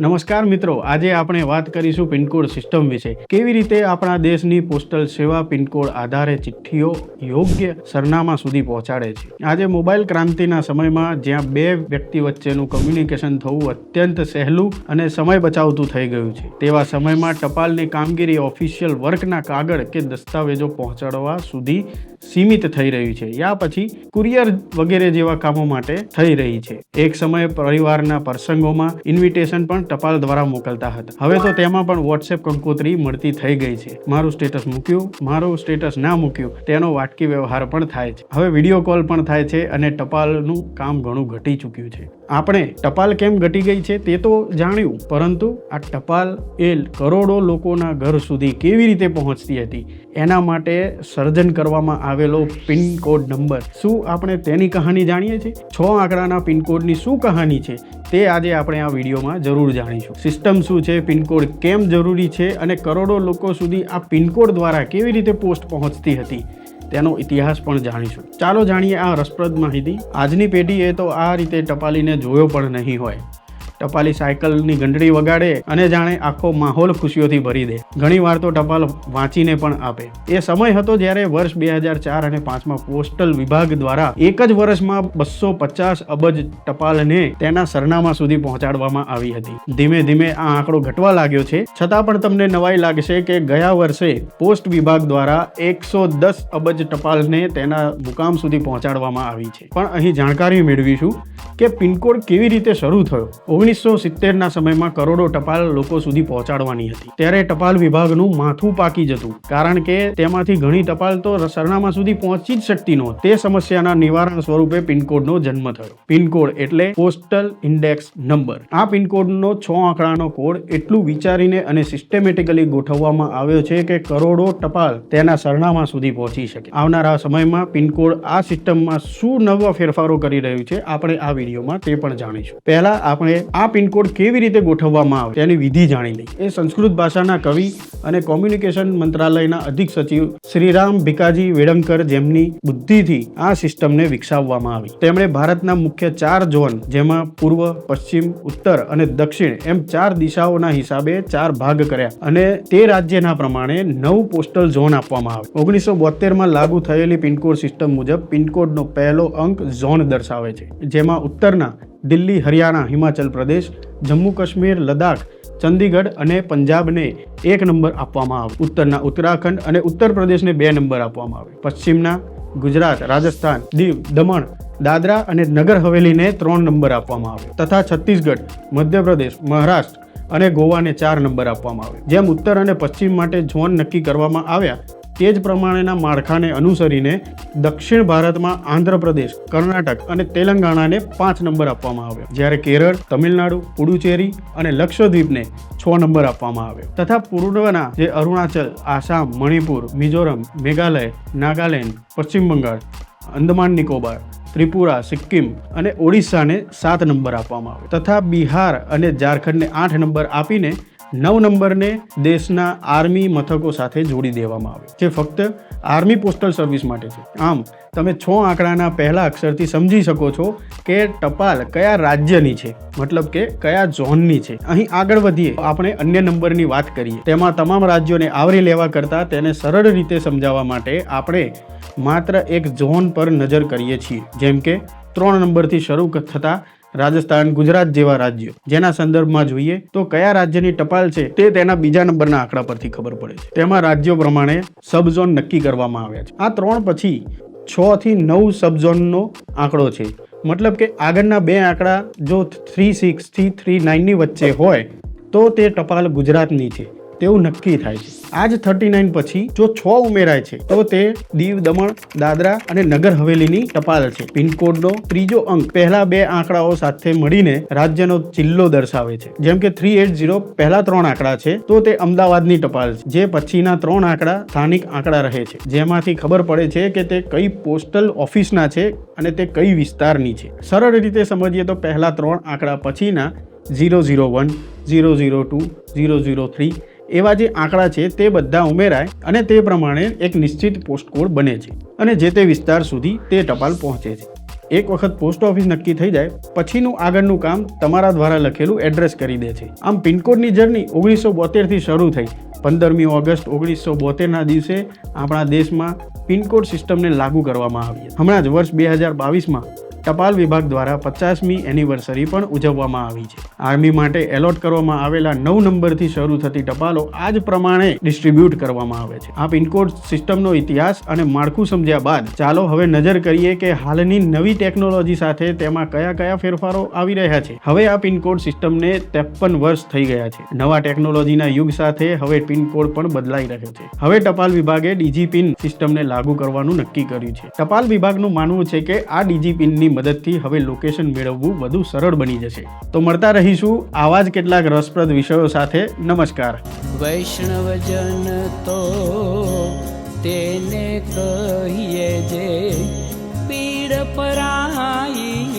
નમસ્કાર મિત્રો, આજે આપણે વાત કરીશું પિનકોડ સિસ્ટમ વિશે. કેવી રીતે આપણા દેશની પોસ્ટલ સેવા પિનકોડ આધારે ચિઠ્ઠીઓ યોગ્ય સરનામા સુધી પહોંચાડે છે? આજે મોબાઈલ ક્રાંતિના સમયમાં જ્યાં બે વ્યક્તિ વચ્ચેનું કમ્યુનિકેશન થવું અત્યંત સહેલું અને સમય બચાવતું થઈ ગયું છે. તેવા સમયમાં ટપાલની કામગીરી ઓફિશિયલ વર્કના કાગળ કે દસ્તાવેજો પહોંચાડવા સુધી સીમિત થઈ રહ્યું છે. યા પછી કુરિયર વગેરે જેવા કામો માટે થઈ રહી છે. એક સમયે પરિવારના પ્રસંગોમાં ઇન્વિટેશન પણ ટપાલ દ્વારા મોકલતા હતા. હવે તો તેમાં પણ વોટ્સએપ કંકોત્રી મળતી થઈ ગઈ છે. મારું સ્ટેટસ મૂક્યું, મારું સ્ટેટસ ના મૂક્યું, તેનો વાટકી વ્યવહાર પણ થાય છે. હવે વીડિયો કોલ પણ થાય છે અને ટપાલનું કામ ઘણું ઘટી ચૂક્યું છે. આપણે ટપાલ કેમ ઘટી ગઈ છે તે તો જાણ્યું, પરંતુ આ ટપાલ એ કરોડો લોકોના ઘર સુધી કેવી રીતે પહોંચતી હતી, એના માટે સર્જન કરવામાં આવેલો પિનકોડ નંબર. શું આપણે તેની કહાની જાણીએ છીએ? છ આંકડાના પિનકોડની શું કહાની છે? તે આજે આપણે આ વિડીયોમાં જરૂર જાણીશું. સિસ્ટમ શું છે, પિનકોડ કેમ જરૂરી છે અને કરોડો લોકો સુધી આ પિનકોડ દ્વારા કેવી રીતે પોસ્ટ પહોંચતી હતી, તેનો ઇતિહાસ પણ જાણીશું. ચાલો જાણીએ આ રસપ્રદ માહિતી. આજની પેઢીએ તો આ રીતે ટપાલીને જોયો પણ નહીં હોય. ટપાલી સાયકલની ઘંટડી વગાડે અને જાણે આખો માહોલ ખુશીઓથી ભરી દે. ઘણી વાર તો ટપાલ વાંચીને પણ આપે. એ સમય હતો જ્યારે વર્ષ બે હજાર ચાર અને પાંચમાં પોસ્ટલ વિભાગ દ્વારા એક જ વર્ષમાં બસો પચાસ અબજ ટપાલને તેના સરનામા સુધી પહોંચાડવામાં આવી હતી. ધીમે ધીમે આ આંકડો ઘટવા લાગ્યો છે. છતાં પણ તમને નવાઈ લાગશે કે ગયા વર્ષે પોસ્ટ વિભાગ દ્વારા એકસો દસ અબજ ટપાલને તેના મુકામ સુધી પહોંચાડવામાં આવી છે. પણ અહીં જાણકારી મેળવીશું. કે પિનકોડ કેવી રીતે શરૂ થયો? ઓગણીસો સિત્તેરના સમયમાં કરોડો ટપાલ લોકો સુધી પહોંચાડવાની હતી. ત્યારે ટપાલ વિભાગનું માથું પાકી જતું. કારણ કે તેમાંથી ઘણી ટપાલ તો સરનામા સુધી પહોંચી જ શકતી નહોતી. તે સમસ્યાના નિવારણ સ્વરૂપે પિનકોડનો જન્મ થયો. પિનકોડ એટલે પોસ્ટલ ઇન્ડેક્સ નંબર. આ પિનકોડનો છ આંકડાનો કોડ એટલું વિચારીને અને સિસ્ટેમેટિકલી ગોઠવવામાં આવ્યો છે કે કરોડો ટપાલ તેના સરનામા સુધી પહોંચી શકે. આવનારા સમયમાં પિનકોડ આ સિસ્ટમમાં શું નવા ફેરફારો કરી રહ્યું છે, આપણે આ વિડીયોમાં તે પણ જાણીશું. પહેલા આપણે આ પિનકોડ કેવી રીતે ગોઠવવામાં આવે તેની વિધિ જાણી લઈએ. એ સંસ્કૃત ભાષાના કવિ અને કોમ્યુનિકેશન મંત્રાલયના અધિક સચિવ શ્રીરામ ભિકાજી વેડંકર જેમની બુદ્ધિથી આ સિસ્ટમને વિકસાવવામાં આવી. તેમણે ભારતના મુખ્ય ચાર ઝોન જેમાં પૂર્વ, પશ્ચિમ, ઉત્તર અને દક્ષિણ એમ ચાર દિશાઓના હિસાબે ચાર ભાગ કર્યા અને તે રાજ્યના પ્રમાણે નવ પોસ્ટલ ઝોન આપવામાં આવે ઓગણીસો બોતેરમાં લાગુ થયેલી પિનકોડ સિસ્ટમ મુજબ પિનકોડનો પહેલો અંક ઝોન દર્શાવે છે, જેમાં ઉત્તરના દિલ્હી, હરિયાણા, હિમાચલ પ્રદેશ, જમ્મુ કાશ્મીર, લદ્દાખ, ચંદીગઢ અને પંજાબને એક નંબર આપવામાં આવે. ઉત્તરના ઉત્તરાખંડ અને ઉત્તર પ્રદેશને બે નંબર આપવામાં આવે. પશ્ચિમના ગુજરાત, રાજસ્થાન, દીવ, દમણ, દાદરા અને નગર હવેલીને ત્રણ નંબર આપવામાં આવે. તથા છત્તીસગઢ, મધ્યપ્રદેશ, મહારાષ્ટ્ર અને ગોવાને ચાર નંબર આપવામાં આવે. જેમ ઉત્તર અને પશ્ચિમ માટે ઝોન નક્કી કરવામાં આવ્યા તે જ પ્રમાણેના માળખાને અનુસરીને દક્ષિણ ભારતમાં આંધ્રપ્રદેશ, કર્ણાટક અને તેલંગાણાને પાંચ નંબર આપવામાં આવ્યો. જ્યારે કેરળ, તમિલનાડુ, પુડુચેરી અને લક્ષદ્વીપને છ નંબર આપવામાં આવ્યો. તથા પૂર્વના જે અરુણાચલ, આસામ, મણિપુર, મિઝોરમ, મેઘાલય, નાગાલેન્ડ, પશ્ચિમ બંગાળ, અંદમાન નિકોબાર, ત્રિપુરા, સિક્કિમ અને ઓડિશાને સાત નંબર આપવામાં આવે તથા બિહાર અને ઝારખંડને આઠ નંબર આપીને નવ નંબરને દેશના આર્મી મથકો સાથે જોડી દેવામાં આવે જે ફક્ત આર્મી પોસ્ટલ સર્વિસ માટે છે. આમ, તમે છ આંકડાના પહેલા અક્ષરથી સમજી શકો છો કે ટપાલ કયા રાજ્યની છે. મતલબ કે કયા ઝોનની છે. અહીં આગળ વધીએ, આપણે અન્ય નંબરની વાત કરીએ. તેમાં તમામ રાજ્યોને આવરી લેવા કરતાં તેને સરળ રીતે સમજાવવા માટે આપણે માત્ર એક ઝોન પર નજર કરીએ છીએ. જેમ કે, ત્રણ નંબરથી શરૂ થતા રાજસ્થાન, ગુજરાત જેવા રાજ્યો. જેના સંદર્ભમાં જોઈએ તો કયા રાજ્યની ટપાલ છે તે તેના બીજા નંબરના આંકડા પરથી ખબર પડે છે. તેમાં રાજ્યો પ્રમાણે સબ ઝોન નક્કી કરવામાં આવ્યા છે. આ ત્રણ પછી છ થી નવ સબ ઝોનનો આંકડો છે. મતલબ કે આગળના બે આંકડા જો થ્રી સિક્સથી થ્રી નાઇનની વચ્ચે હોય તો તે ટપાલ ગુજરાતની છે. તેવું નક્કી થાય છે. આ જ થર્ટી નાઇન પછી જો છ ઉમેરાય છે, તો તે દીવ, દમણ, દાદરા અને નગર હવેલીની ટપાલ છે. પિનકોડનો ત્રીજો અંક પહેલા બે આંકડાઓ સાથે મળીને રાજ્યનો જિલ્લો દર્શાવે છે. જેમ કે થ્રી એટ ઝીરો પહેલા ત્રણ આંકડા છે, તો તે અમદાવાદની ટપાલ છે, જે પછીના ત્રણ આંકડા સ્થાનિક આંકડા રહે છે. જેમાંથી ખબર પડે છે કે તે કઈ પોસ્ટલ ઓફિસના છે અને તે કઈ વિસ્તારની છે. સરળ રીતે સમજીએ તો પહેલા ત્રણ આંકડા પછીના zero zero one zero zero two zero zero three એવા જે આંકડા છે તે બધા ઉમેરાય અને તે પ્રમાણે એક નિશ્ચિત પોસ્ટકોડ બને છે અને જે તે વિસ્તાર સુધી તે ટપાલ પહોંચે છે. એક વખત પોસ્ટ ઓફિસ નક્કી થઈ જાય, પછીનું આગળનું કામ તમારા દ્વારા લખેલું એડ્રેસ કરી દે છે. આમ પિનકોડની જર્ની ઓગણીસો બોતેરથી શરૂ થઈ. પંદરમી ઓગસ્ટ ઓગણીસો બોતેરના દિવસે આપણા દેશમાં પિનકોડ સિસ્ટમને લાગુ કરવામાં આવી હમણાં જ વર્ષ બે હજાર બાવીસમાં ટપાલ વિભાગ દ્વારા પચાસમી એનિવર્સરી પણ ઉજવવામાં આવી છે. આર્મી માટે એલોટ કરવામાં આવેલા નવ નંબરથી શરૂ થતી ટપાલો આ જ પ્રમાણે ડિસ્ટ્રીબ્યુટ કરવામાં આવે છે. આ પિનકોડ સિસ્ટમનો ઇતિહાસ અને માળખું સમજ્યા બાદ ચાલો હવે નજર કરીએ કે હાલની નવી ટેકનોલોજી સાથે તેમાં કયા કયા ફેરફારો આવી રહ્યા છે. હવે આ પિનકોડ સિસ્ટમને ત્રેપન વર્ષ થઈ ગયા છે. નવા ટેકનોલોજીના યુગ સાથે હવે પિનકોડ પણ બદલાઈ રહ્યો છે. હવે ટપાલ વિભાગે ડીજી પિન સિસ્ટમને લાગુ કરવાનું નક્કી કર્યું છે. ટપાલ વિભાગનું માનવું છે કે આ ડીજી પિનની મદદથી હવે લોકેશન મેળવવું વધુ સરળ બની જશે. તો મળતા રહીશું આવા જ કેટલાક રસપ્રદ વિષયો સાથે. નમસ્કાર. વૈષ્ણવજન તો તેને કહીએ જે પીડ પરાઈ